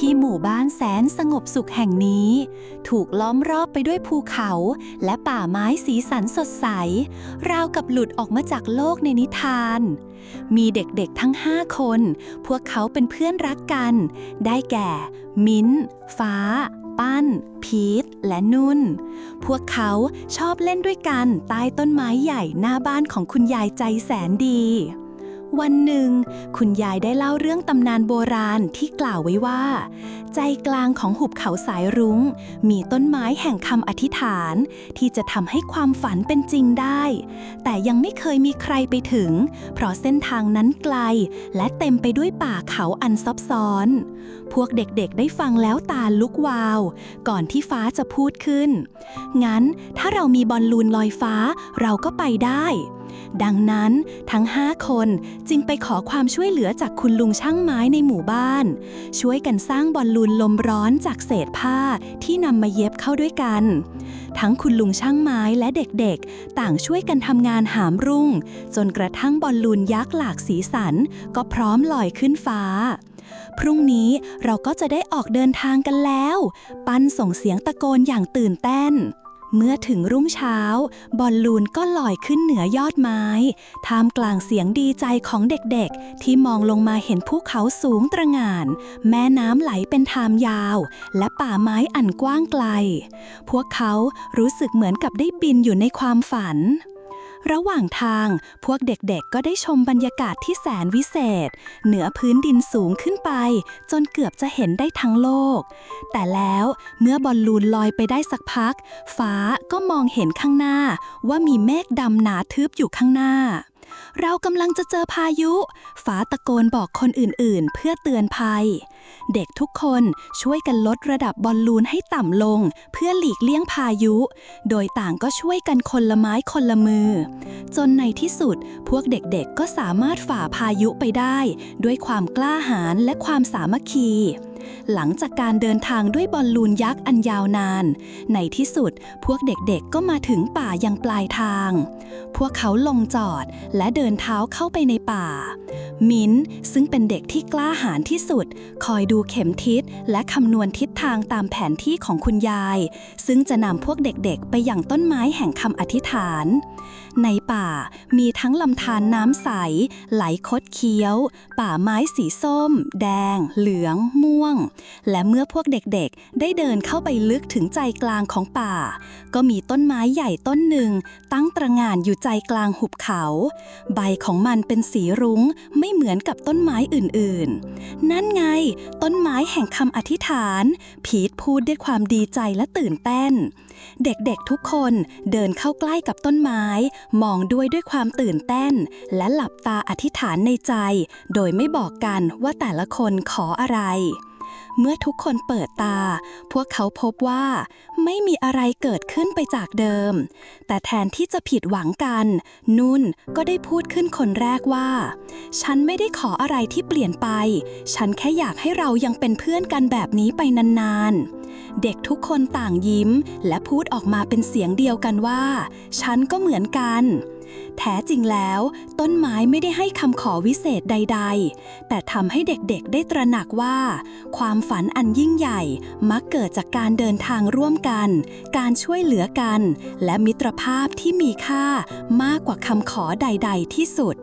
ที่หมู่บ้านแสนสงบสุขแห่งนี้ ถูกล้อมรอบไปด้วยภูเขาและป่าไม้สีสันสดใส ราวกับหลุดออกมาจากโลกในนิทาน มีเด็กๆทั้งห้าคน พวกเขาเป็นเพื่อนรักกัน ได้แก่ มิ้น ฟ้า ปั้น พีท และนุ่น พวกเขาชอบเล่นด้วยกันใต้ต้นไม้ใหญ่หน้าบ้านของคุณยายใจแสนดี วันหนึ่ง คุณยายได้เล่าเรื่องตำนานโบราณที่กล่าวไว้ว่า ใจกลางของหุบเขาสายรุง้ง มีต้นไม้แห่งคำอธิษฐาน ที่จะทำให้ความฝันเป็นจริงได้ แต่ยังไม่เคยมีใครไปถึง เพราะเส้นทางนั้นไกล และเต็มไปด้วยป่าเขาอันซับซ้อน พวกเด็กๆได้ฟังแล้วตาลุกวาว ก่อนที่ฟ้าจะพูดขึ้น งั้นถ้าเรามีบอลลูนลอยฟ้าเราก็ไปได้ ดังนั้นทั้งห้าคนจึงไปขอความช่วยเหลือจากคุณลุงช่างไม้ในหมู่บ้าน ช่วยกันสร้างบอลลูนลมร้อนจากเศษผ้าที่นำมาเย็บเข้าด้วยกัน ทั้งคุณลุงช่างไม้และเด็กๆ ต่างช่วยกันทำงานหามรุ่ง จนกระทั่งบอลลูนยักษ์หลากสีสัน ก็พร้อมลอยขึ้นฟ้าพรุ่งนี้เราก็จะได้ออกเดินทางกันแล้ว ปันส่งเสียงตะโกนอย่างตื่นเต้น เมื่อถึงรุ่งเช้า บอลลูนก็ลอยขึ้นเหนือยอดไม้ ท่ามกลางเสียงดีใจของเด็กๆ ที่มองลงมาเห็นภูเขาสูงตระหง่าน แม่น้ำไหลเป็นทางยาว และป่าไม้อันกว้างไกล พวกเขารู้สึกเหมือนกับได้บินอยู่ในความฝัน ระหว่างทางพวกเด็กๆก็ได้ชมบรรยากาศที่แสนวิเศษ เหนือพื้นดินสูงขึ้นไป จนเกือบจะเห็นได้ทั้งโลก แต่แล้วเมื่อบอลลูนลอยไปได้สักพัก ฟ้าก็มองเห็นข้างหน้าว่ามีเมฆดำหนาทึบอยู่ข้างหน้า เรากำลังจะเจอพายุ ฟ้าตะโกนบอกคนอื่นๆ เพื่อเตือนภัย เด็กทุกคนช่วยกันลดระดับบอลลูนให้ต่ำลง เพื่อหลีกเลี่ยงพายุ โดยต่างก็ช่วยกันคนละไม้คนละมือ จนในที่สุดพวกเด็กๆก็สามารถฝ่าพายุไปได้ ด้วยความกล้าหาญและความสามัคคี หลังจากการเดินทางด้วยบอลลูนยักษ์อันยาวนาน ในที่สุดพวกเด็กๆก็มาถึงป่ายังปลายทาง พวกเขาลงจอดและเดินเท้าเข้าไปในป่า มิ้นซึ่งเป็นเด็กที่กล้าหาญที่สุด คอยดูเข็มทิศและคำนวณทิศทางตามแผนที่ของคุณยาย ซึ่งจะนำพวกเด็กๆ ไปยังต้นไม้แห่งคำอธิษฐาน ในป่ามีทั้งลำธารน้ำใส ไหลคดเคี้ยว ป่าไม้สีส้ม แดง เหลือง ม่วง และเมื่อพวกเด็กๆ ได้เดินเข้าไปลึกถึงใจกลางของป่า ก็มีต้นไม้ใหญ่ต้นหนึ่ง ตั้งตระงานอยู่ใจกลางหุบเขา ใบของมันเป็นสีรุ้งไม่เหมือนกับต้นไม้อื่นๆ นั่นไง ต้นไม้แห่งคำอธิษฐาน พีทพูดด้วยความดีใจและตื่นเต้น เด็กๆทุกคนเดินเข้าใกล้กับต้นไม้มองด้วยด้วยความตื่นเต้น และหลับตาอธิษฐานในใจ โดยไม่บอกกันว่าแต่ละคนขออะไร เมื่อทุกคนเปิดตา พวกเขาพบว่าไม่มีอะไรเกิดขึ้นไปจากเดิม แต่แทนที่จะผิดหวังกัน นุ่นก็ได้พูดขึ้นคนแรกว่า ฉันไม่ได้ขออะไรที่เปลี่ยนไป ฉันแค่อยากให้เรายังเป็นเพื่อนกันแบบนี้ไปนานๆ เด็กทุกคนต่างยิ้ม และพูดออกมาเป็นเสียงเดียวกันว่า ฉันก็เหมือนกัน แท้จริงแล้ว ต้นไม้ไม่ได้ให้คำขอวิเศษใด ๆ แต่ทำให้เด็กๆได้ตระหนักว่า ความฝันอันยิ่งใหญ่ มักเกิดจากการเดินทางร่วมกัน การช่วยเหลือกัน และมิตรภาพที่มีค่ามากกว่าคำขอใด ๆ ที่สุด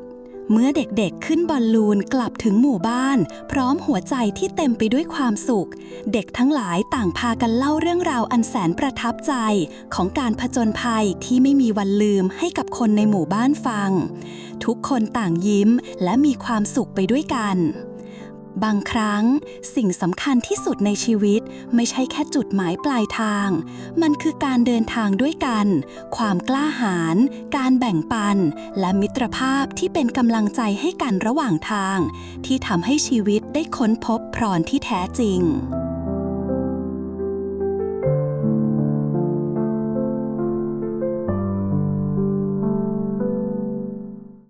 เมื่อเด็กๆ ขึ้นบอลลูนกลับถึงหมู่บ้าน พร้อมหัวใจที่เต็มไปด้วยความสุข เด็กทั้งหลายต่างพากันเล่าเรื่องราวอันแสนประทับใจ ของการผจญภัยที่ไม่มีวันลืมให้กับคนในหมู่บ้านฟัง ทุกคนต่างยิ้มและมีความสุขไปด้วยกัน บางครั้งสิ่งสำคัญที่สุดในชีวิตไม่ใช่แค่จุดหมายปลายทาง มันคือการเดินทางด้วยกัน ความกล้าหาญ การแบ่งปัน และมิตรภาพที่เป็นกำลังใจให้กันระหว่างทาง ที่ทำให้ชีวิตได้ค้นพบพรที่แท้จริง